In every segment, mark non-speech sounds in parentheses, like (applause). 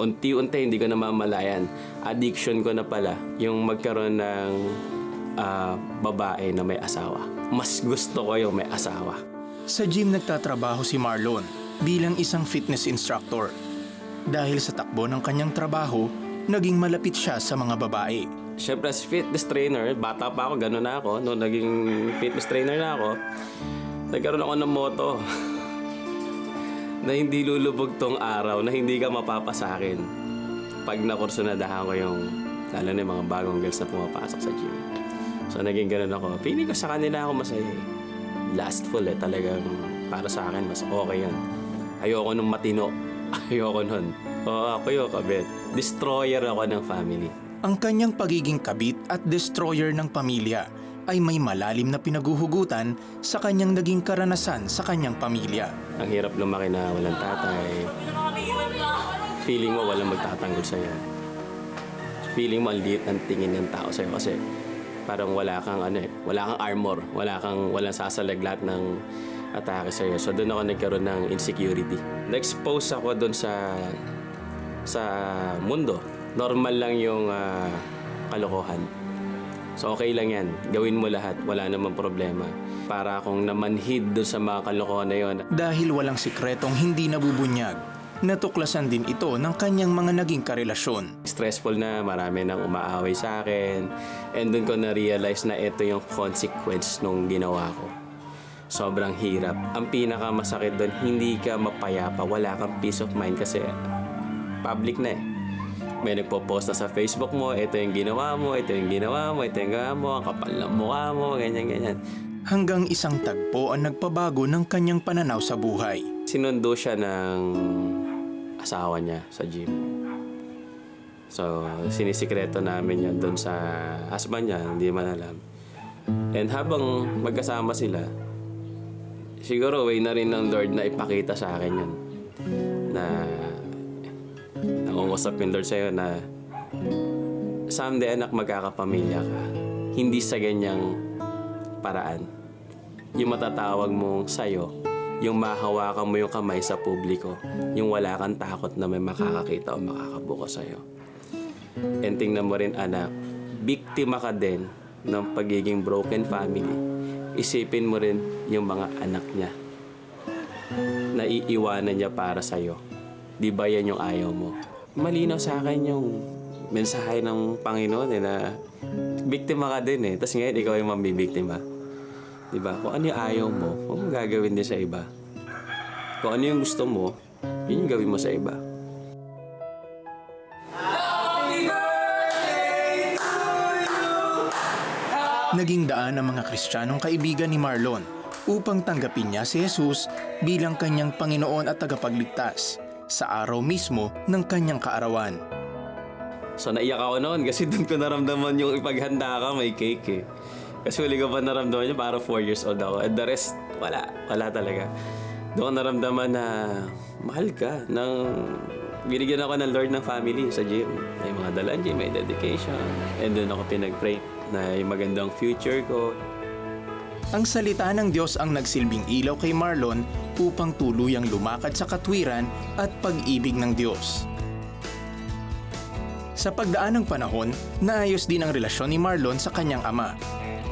unti-unti hindi ko namamalayan. Addiction ko na pala yung magkaroon ng ah, babae na may asawa. Mas gusto ko yung may asawa. Sa gym nagtatrabaho si Marlon bilang isang fitness instructor. Dahil sa takbo ng kanyang trabaho, naging malapit siya sa mga babae. Siyempre, as fitness trainer, bata pa ako, gano'n na ako. Noong naging fitness trainer na ako, nagkaroon ako ng motto (laughs) na hindi lulubog tong araw, na hindi ka mapapasakin. Pag nakursunadahan ko yung, lalo na yung mga bagong girls na pumapasok sa gym. So, naging gano'n ako. Feeling ko sa kanila ako masaya eh. Lastful eh, talagang para sa akin, mas okay yan. Ayoko nung matino. (laughs) Ayoko nun. Oo, ako yung kabit. Destroyer ako ng family. Ang kanyang pagiging kabit at destroyer ng pamilya ay may malalim na pinaguhugutan sa kanyang naging karanasan sa kanyang pamilya. Ang hirap lumaki na walang tatay. Feeling mo walang magtatanggol sa'yo. Feeling mo ang liit ng tingin ng tao sa'yo kasi parang wala kang ano eh, wala kang armor, wala kang walang sasalaglat ng atake sa'yo. So doon ako nagkaroon ng insecurity. Na-expose ako doon sa sa mundo. Normal lang yung ah, kalokohan. So okay lang yan. Gawin mo lahat. Wala namang problema. Para akong namanhid doon sa mga kalokohan na yon. Dahil walang sikretong hindi nabubunyag, natuklasan din ito ng kanyang mga naging karelasyon. stressful na, marami nang umaaway sa akin. And doon ko na-realize na ito yung consequence nung ginawa ko. Sobrang hirap. Ang pinakamasakit doon, hindi ka mapayapa, wala kang peace of mind kasi public na eh. May nagpo-post na sa Facebook mo, ito yung ginawa mo, ito yung ginawa mo, ito yung ginawa mo, ang kapal ng mukha mo, ganyan, ganyan. Hanggang isang tagpo ang nagpabago ng kanyang pananaw sa buhay. Sinundo siya ng asawa niya sa gym. So, sinisikreto namin yun doon sa husband niya, hindi man alam. And habang magkasama sila, siguro way na rin ng Lord na ipakita sa akin yun. Na nangungusap yung Lord sa'yo na someday anak magkakapamilya ka. Hindi sa ganyang paraan. Yung matatawag mong sa'yo, yung mahawakan mo yung kamay sa publiko, yung wala kang takot na may makakakita o makakabuko sa'yo. And tingnan mo rin anak, biktima ka din ng pagiging broken family. Isipin mo rin yung mga anak niya na iiwanan niya para sa'yo. Di ba yan yung ayaw mo? Malinaw sa akin yung mensahe ng Panginoon eh, na biktima ka din eh. Tapos ngayon ikaw yung mambibiktima. Ba? Kung ano yung ayaw mo, huwag mo gagawin din sa iba. Kung ano yung gusto mo, yun yung gawin mo sa iba. Naging daan ang mga Kristiyanong kaibigan ni Marlon upang tanggapin niya si Jesus bilang kanyang Panginoon at tagapagligtas sa araw mismo ng kanyang kaarawan. So naiyak ako noon kasi (laughs) doon ko naramdaman yung ipaghanda ka may cake eh. Kasi huli ko pa naramdaman yun para 4 years old ako. And the rest, wala. Wala talaga. Doon ko naramdaman na mahal ka. Nang binigyan ako ng Lord ng family sa gym. May mga dalaan gym, may dedication. And doon ako pinag-pray na yung magandang future ko. Ang salita ng Diyos ang nagsilbing ilaw kay Marlon upang tuluyang lumakad sa katwiran at pag-ibig ng Diyos. Sa pagdaan ng panahon, naayos din ang relasyon ni Marlon sa kanyang ama.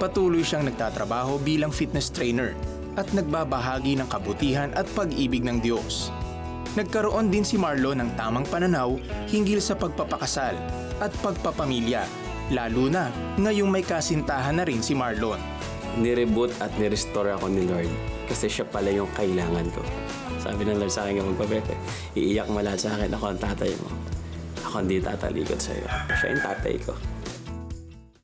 Patuloy siyang nagtatrabaho bilang fitness trainer at nagbabahagi ng kabutihan at pag-ibig ng Diyos. Nagkaroon din si Marlon ng tamang pananaw hinggil sa pagpapakasal at pagpapamilya, lalo na ngayong may kasintahan na rin si Marlon. Nireboot at nirestore ako ni Lord kasi siya pala yung kailangan ko. Sabi ng Lord sa akin magpapete, iiyak mo lahat sa akin, ako ang tatay mo. Ako hindi tatalikod sa'yo. Siya yung tatay ko.